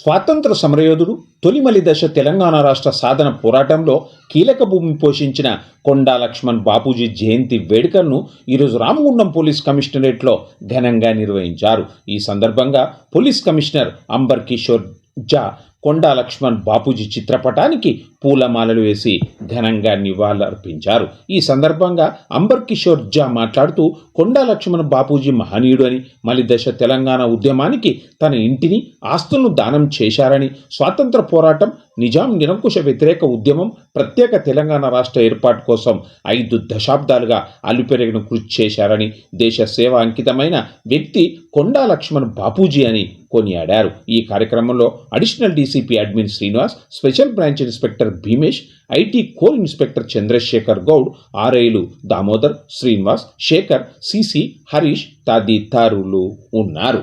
స్వాతంత్ర సమరయోధుడు తొలిమలి దశ తెలంగాణ రాష్ట్ర సాధన పోరాటంలో కీలక భూమి పోషించిన కొండా లక్ష్మణ్ బాపూజీ జయంతి వేడుకలను ఈరోజు రామగుండం పోలీస్ కమిషనరేట్లో ఘనంగా నిర్వహించారు. ఈ సందర్భంగా పోలీస్ కమిషనర్ అంబర్ కిషోర్ జా కొండా లక్ష్మణ్ బాపూజీ చిత్రపటానికి పూలమాలలు వేసి ఘనంగా నివాళులర్పించారు. ఈ సందర్భంగా అంబర్ కిషోర్ జా మాట్లాడుతూ కొండా లక్ష్మణ్ బాపూజీ మహనీయుడు అని మలిదశ తెలంగాణ ఉద్యమానికి తన ఇంటిని ఆస్తులను దానం చేశారని స్వాతంత్ర పోరాటం నిజాం నిరంకుశ వ్యతిరేక ఉద్యమం ప్రత్యేక తెలంగాణ రాష్ట్ర ఏర్పాటు కోసం ఐదు దశాబ్దాలుగా అలుపెరగిన కృషి చేశారని దేశ సేవ అంకితమైన వ్యక్తి కొండా లక్ష్మణ్ బాపూజీ అని కొనియాడారు. ఈ కార్యక్రమంలో additional DCP admin Srinivas special branch inspector Bheemesh IT core inspector Chandrashekar Goud ఆర్ఐలు Damodar Srinivas Shekhar CC Harish తదితరులు ఉన్నారు.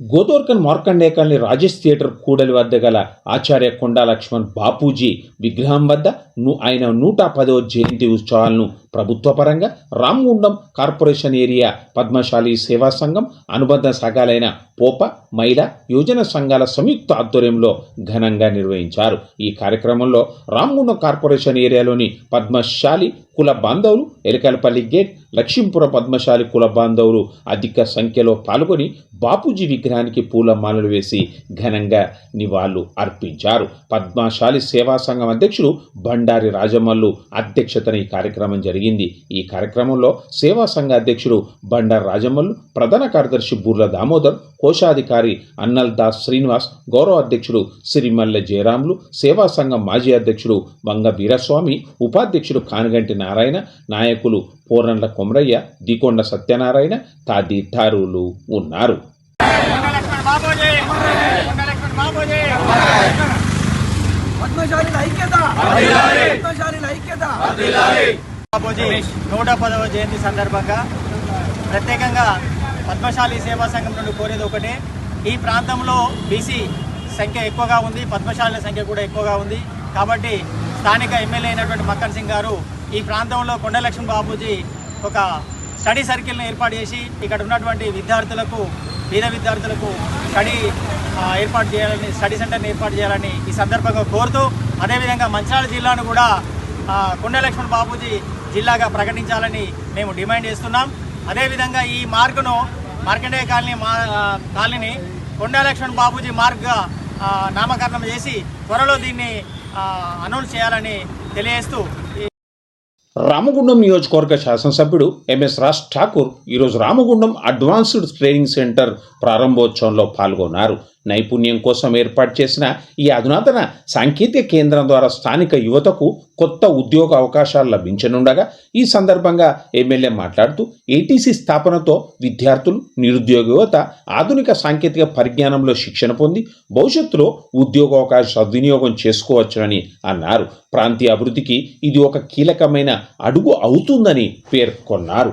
గోదోర్కన్ మార్కండే కాలనీ రాజేష్ థియేటర్ కూడలి వద్ద గల ఆచార్య కొండా లక్ష్మణ్ బాపూజీ విగ్రహం వద్ద ను- ఆయన నూట పదవ జయంతి ఉత్సవాలను ప్రభుత్వపరంగా రామ్గుండం రామగుండం కార్పొరేషన్ ఏరియా పద్మశాలి సేవా సంఘం అనుబంధ సంఘాలైన పోప మహిళా యోజన సంఘాల సంయుక్త ఆధ్వర్యంలో ఘనంగా నిర్వహించారు. ఈ కార్యక్రమంలో రామగుండం కార్పొరేషన్ ఏరియాలోని పద్మశాలి కుల బాంధవులు ఎలకలపల్లి గేట్ లక్ష్మీపుర పద్మశాలి కుల బాంధవులు అధిక సంఖ్యలో పాల్గొని బాపూజీ విగ్రహానికి పూలమాలలు వేసి ఘనంగా నివాళులు అర్పించారు. పద్మశాలి సేవా సంఘం అధ్యక్షుడు బండారి రాజమల్లు అధ్యక్షతన ఈ కార్యక్రమం జరిగింది. ఈ కార్యక్రమంలో సేవా సంఘ అధ్యక్షుడు బండారి రాజమల్లు ప్రధాన కార్యదర్శి బుర్ల దామోదర్ కోశాధికారి అన్నల్ దాస్ శ్రీనివాస్ గౌరవ అధ్యక్షుడు సిరిమల్ల జయరాములు సేవా సంఘం మాజీ అధ్యక్షుడు వంగ వీరస్వామి ఉపాధ్యక్షుడు కానగంటి నారాయణ నాయకులు పూర్ణండ్ల కొమరయ్య దికొండ సత్యనారాయణ తదితరులు ఉన్నారు. ఐక్యత నూట పదవ జయంతి సందర్భంగా ప్రత్యేకంగా పద్మశాలి సేవా సంఘం నుండి కోరేది ఒకటే. ఈ ప్రాంతంలో బీసీ సంఖ్య ఎక్కువగా ఉంది పద్మశాలి సంఖ్య కూడా ఎక్కువగా ఉంది. కాబట్టి స్థానిక ఎమ్మెల్యే అయినటువంటి మక్కన్ సింగ్ గారు ఈ ప్రాంతంలో కొండలక్ష్మి బాబూజీ ఒక స్టడీ సర్కిల్ని ఏర్పాటు చేసి ఇక్కడ ఉన్నటువంటి విద్యార్థులకు పేద విద్యార్థులకు స్టడీ ఏర్పాటు చేయాలని స్టడీ సెంటర్ని ఏర్పాటు చేయాలని ఈ సందర్భంగా కోరుతూ అదేవిధంగా మంచిర్యాల జిల్లాను కూడా కొండలక్ష్మణ్ బాబుజీ బాబూజీ జిల్లాగా ప్రకటించాలని మేము డిమాండ్ చేస్తున్నాం. అదేవిధంగా ఈ మార్కును మార్కండేయ కాలనీ మా కాలనీని కొండలక్ష్మణ్ బాబూజీ నామకరణం చేసి త్వరలో దీన్ని అనౌన్స్ చేయాలని తెలియజేస్తూ రామగుండం నియోజకవర్గ శాసనసభ్యుడు ఎంఎస్ రాజ్ ఠాకూర్ ఈరోజు రామగుండం అడ్వాన్స్డ్ ట్రైనింగ్ సెంటర్ ప్రారంభోత్సవంలో పాల్గొన్నారు. నైపుణ్యం కోసం ఏర్పాటు చేసిన ఈ అధునాతన సాంకేతిక కేంద్రం ద్వారా స్థానిక యువతకు కొత్త ఉద్యోగ అవకాశాలు లభించనుండగా ఈ సందర్భంగా ఎమ్మెల్యే మాట్లాడుతూ ఏటీసీ స్థాపనతో విద్యార్థులు నిరుద్యోగ యువత ఆధునిక సాంకేతిక పరిజ్ఞానంలో శిక్షణ పొంది భవిష్యత్తులో ఉద్యోగావకాశ సద్వినియోగం చేసుకోవచ్చునని అన్నారు. ప్రాంతీయ అభివృద్ధికి ఇది ఒక కీలకమైన అడుగు అవుతుందని పేర్కొన్నారు.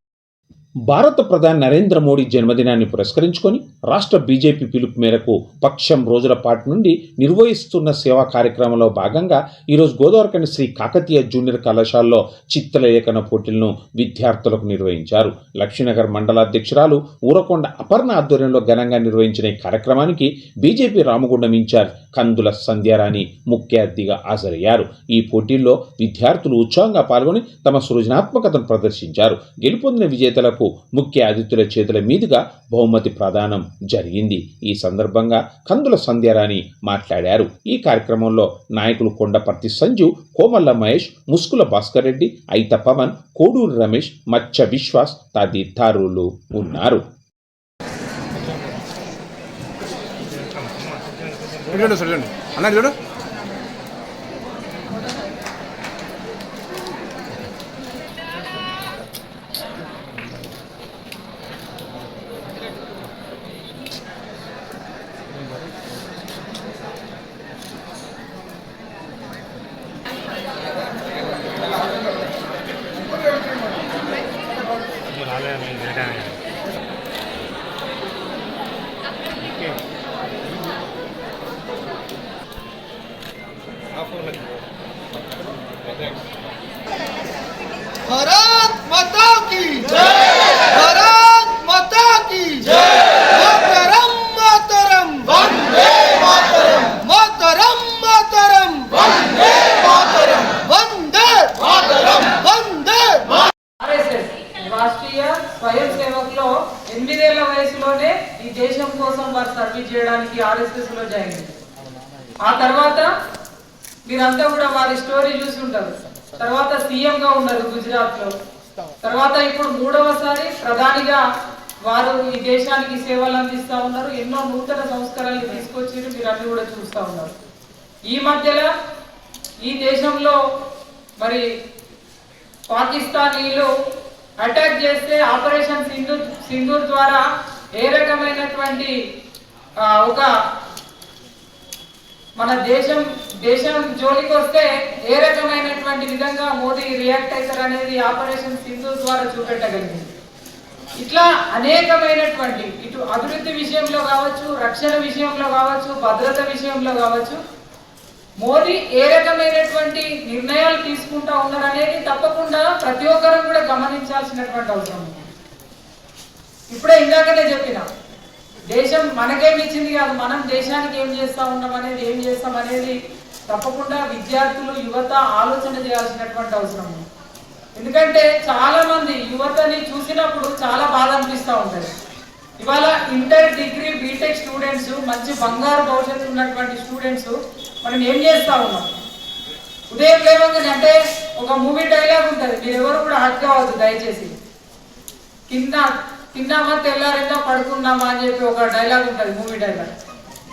భారత ప్రధాని నరేంద్ర మోడీ జన్మదినాన్ని పురస్కరించుకొని రాష్ట్ర బీజేపీ పిలుపు మేరకు పక్షం రోజుల పాటు నుండి నిర్వహిస్తున్న సేవా కార్యక్రమంలో భాగంగా ఈరోజు గోదావరికని శ్రీ కాకతీయ జూనియర్ కళాశాలలో చిత్రలేఖన పోటీలను విద్యార్థులకు నిర్వహించారు. లక్ష్మీనగర్ మండల అధ్యక్షురాలు ఊరకొండ అపర్ణ ఆధ్వర్యంలో ఘనంగా నిర్వహించిన ఈ కార్యక్రమానికి బీజేపీ రామగుండం ఇన్ఛార్జ్ కందుల సంధ్యారాణి ముఖ్య అతిథిగా హాజరయ్యారు. ఈ పోటీల్లో విద్యార్థులు ఉత్సాహంగా పాల్గొని తమ సృజనాత్మకతను ప్రదర్శించారు. గెలుపొందిన విజేతలకు విజేతలకు ముఖ్య అతిథుల చేతుల మీదుగా బహుమతి ప్రదానం జరిగింది. ఈ సందర్భంగా కందుల సంధ్యారాణి మాట్లాడారు. ఈ కార్యక్రమంలో నాయకులు కొండపర్తి సంజు కోమల్ల మహేష్ ముస్కుల భాస్కర్ రెడ్డి ఐత పవన్ కోడూరు రమేష్ మచ్చ విశ్వాస్ తదితరులు ఉన్నారు. చూడండి చూడండి হবে আমি ঘাটা Thanks. వారు ఈ దేశానికి సేవలు అందిస్తూ ఉన్నారు. ఎన్నో నూతన సంస్కరణలు తీసుకొచ్చి మీరు అన్ని కూడా చూస్తూ ఉన్నారు. ఈ మధ్యలో ఈ దేశంలో మరి పాకిస్తానీలు అటాక్ చేస్తే ఆపరేషన్ సింధు సింధూర్ ద్వారా ఏ రకమైనటువంటి ఒక మన దేశం దేశం జోలికి వస్తే ఏ రకమైనటువంటి విధంగా మోదీ రియాక్ట్ అవుతారు అనేది ఆపరేషన్ సింధు ద్వారా చూపెట్టగలిగింది. ఇట్లా అనేకమైనటువంటి ఇటు అభివృద్ధి విషయంలో కావచ్చు రక్షణ విషయంలో కావచ్చు భద్రత విషయంలో కావచ్చు మోదీ ఏ రకమైనటువంటి నిర్ణయాలు తీసుకుంటా ఉన్నారనేది తప్పకుండా ప్రతి ఒక్కరూ కూడా గమనించాల్సినటువంటి అవసరం ఉంది. ఇప్పుడే ఇందాకనే చెప్పిన దేశం మనకేం ఇచ్చింది కాదు మనం దేశానికి ఏం చేస్తా ఉన్నాం అనేది ఏం చేస్తాం అనేది తప్పకుండా విద్యార్థులు యువత ఆలోచన చేయాల్సినటువంటి అవసరం ఉంది. ఎందుకంటే చాలా మంది యువతని చూసినప్పుడు చాలా బాధ అనిపిస్తూ ఉంటుంది. ఇవాళ ఇంటర్ డిగ్రీ బీటెక్ స్టూడెంట్స్ మంచి బంగారు భవిష్యత్తు ఉన్నటువంటి స్టూడెంట్స్ మనం ఏం చేస్తా ఉన్నాం? ఉదయం లేవగానే అంటే ఒక మూవీ డైలాగ్ ఉంటుంది మీరు ఎవరు కూడా హట్ కావద్దు దయచేసి. కింద తిన్నామా తెల్లారిందా పడుకున్నామా అని చెప్పి ఒక డైలాగ్ ఉంటుంది మూవీ డైలాగ్.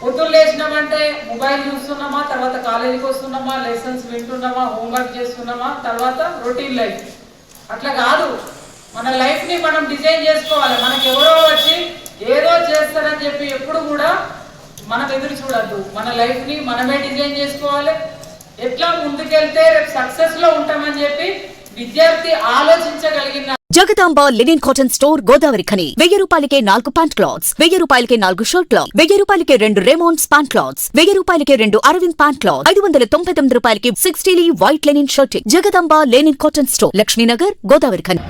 పొద్దున్న లేచినామంటే మొబైల్ చూస్తున్నామా తర్వాత కాలేజీకి వస్తున్నామా లెసన్స్ వింటున్నామా హోంవర్క్ చేస్తున్నామా తర్వాత రొటీన్ లైఫ్. అట్లా కాదు. మన లైఫ్ని మనం డిజైన్ చేసుకోవాలి. మనకి ఎవరో వచ్చి ఏదో చేస్తారని చెప్పి ఎప్పుడు కూడా మనం ఎదురు చూడద్దు. మన లైఫ్ని మనమే డిజైన్ చేసుకోవాలి. ఎట్లా ముందుకెళ్తే రేపు సక్సెస్లో ఉంటామని చెప్పి విద్యార్థి ఆలోచించగలిగిన Jagadamba linen cotton store Godavarikhani. వెయ్యి రూపాయలకే నాలుగు ప్యాంట్ క్లాత్స్ వెయ్యి రూపాయలకే నాలుగు షర్ట్ క్లాత్ వెయ్యి రూపాయలకే రెండు రేమోన్స్ ప్యాంట్ క్లాత్స్ వెయ్యి రూపాయలకే రెండు అరవింద్ ప్యాంట్ క్లాత్ ఐదు వందల తొంభై తొమ్మిది రూపాయలకి sixty white linen shirt. Jagadamba linen cotton store Lakshminagar Godavarikhani.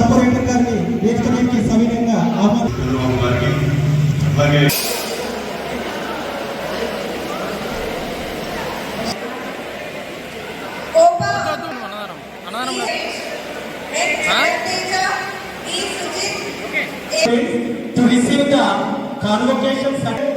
Corporator గారిని వేదిక మీదకి సవినయంగా ఆహ్వానిస్తున్నాను to receive the convocation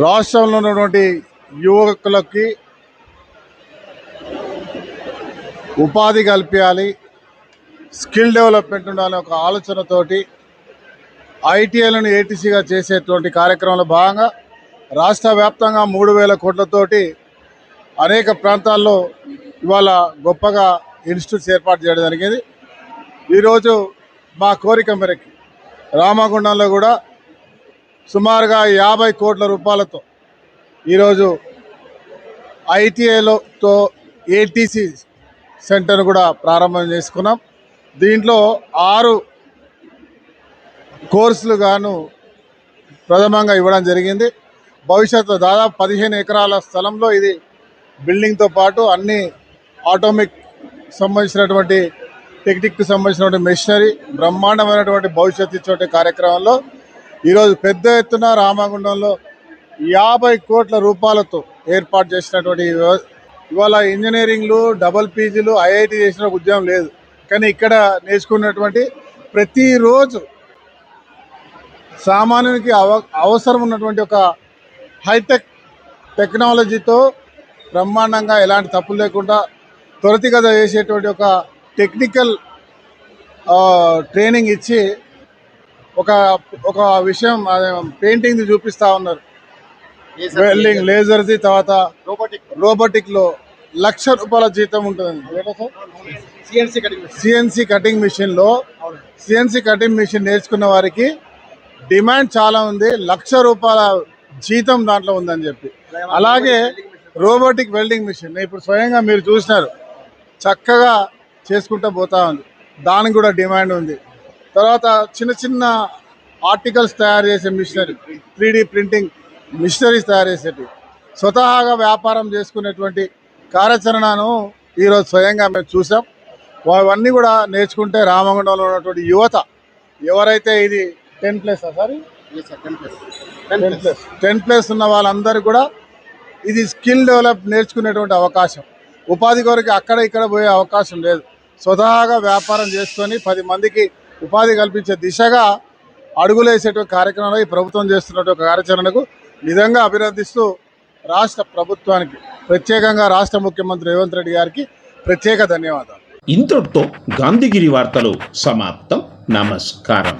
రాష్ట్రంలో ఉన్నటువంటి యువకులకి ఉపాధి కల్పించాలి స్కిల్ డెవలప్మెంట్ ఉండాలనే ఒక ఆలోచనతోటి ఐటీఐలను ఏటీసీగా చేసేటువంటి కార్యక్రమంలో భాగంగా రాష్ట్ర వ్యాప్తంగా మూడు వేల కోట్లతోటి అనేక ప్రాంతాల్లో ఇవాళ గొప్పగా ఇన్స్టిట్యూట్స్ ఏర్పాటు చేయడం జరిగింది. ఈరోజు మా కోరిక మేరకు రామగుండంలో కూడా సుమారుగా యాభై కోట్ల రూపాయలతో ఈరోజు ఐటీఐలతో ఏటీసీ సెంటర్ కూడా ప్రారంభం చేసుకున్నాం. దీంట్లో ఆరు కోర్సులు గాను ప్రథమంగా ఇవ్వడం జరిగింది. భవిష్యత్తు దాదాపు పదిహేను ఎకరాల స్థలంలో ఇది బిల్డింగ్తో పాటు అన్ని ఆటోమిక్ సంబంధించినటువంటి టెక్నిక్కి సంబంధించినటువంటి మెషినరీ బ్రహ్మాండమైనటువంటి భవిష్యత్తు ఇచ్చే కార్యక్రమంలో ఈరోజు పెద్ద ఎత్తున రామగుండంలో యాభై కోట్ల రూపాయలతో ఏర్పాటు చేసినటువంటి ఇవాళ ఇంజనీరింగ్లు డబల్ పీజీలు ఐఐటి చేసిన ఉద్యోగం లేదు. కానీ ఇక్కడ నేర్చుకున్నటువంటి ప్రతిరోజు సామాన్యునికి అవ అవసరం ఉన్నటువంటి ఒక హైటెక్ టెక్నాలజీతో బ్రహ్మాండంగా ఎలాంటి తప్పులు లేకుండా త్వరితగత చేసేటువంటి ఒక టెక్నికల్ ట్రైనింగ్ ఇచ్చి ఒక ఒక విషయం పెయింటింగ్ చూపిస్తా ఉన్నారు. వెల్డింగ్ లేజర్ది తర్వాత రోబోటిక్లో. లక్ష రూపాయల జీతం ఉంటుంది సిఎన్సి కటింగ్ మిషన్లో సిఎన్సి కటింగ్ మిషన్ నేర్చుకున్న వారికి డిమాండ్ చాలా ఉంది. లక్ష రూపాయల జీతం దాంట్లో ఉందని చెప్పి. అలాగే రోబోటిక్ వెల్డింగ్ మిషన్ ఇప్పుడు స్వయంగా మీరు చూసినారు. చక్కగా చేసుకుంటూ పోతా ఉంది. దానికి కూడా డిమాండ్ ఉంది. తర్వాత చిన్న చిన్న ఆర్టికల్స్ తయారు చేసే మిషనరీ త్రీ ప్రింటింగ్ మిషనరీస్ తయారు చేసేటి స్వతహాగా వ్యాపారం చేసుకునేటువంటి కార్యాచరణను ఈరోజు స్వయంగా మేము చూసాం. అవన్నీ కూడా నేర్చుకుంటే రామగుండంలో ఉన్నటువంటి యువత ఎవరైతే ఇది ten plus sorry? Ten plus. Ten plus ఉన్న వాళ్ళందరూ కూడా ఇది స్కిల్ డెవలప్ నేర్చుకునేటువంటి అవకాశం. ఉపాధి కొరకు అక్కడ ఇక్కడ పోయే అవకాశం లేదు. స్వతహాగా వ్యాపారం చేసుకొని పది మందికి ఉపాధి కల్పించే దిశగా అడుగులేసేటువంటి కార్యక్రమంలో ఈ ప్రభుత్వం చేస్తున్నటువంటి కార్యాచరణకు నిజంగా అభినందిస్తూ రాష్ట్ర ప్రభుత్వానికి ప్రత్యేకంగా రాష్ట్ర ముఖ్యమంత్రి రేవంత్ రెడ్డి గారికి ప్రత్యేక ధన్యవాదాలు. ఇంతటితో గాంధీగిరి వార్తలు సమాప్తం. నమస్కారం.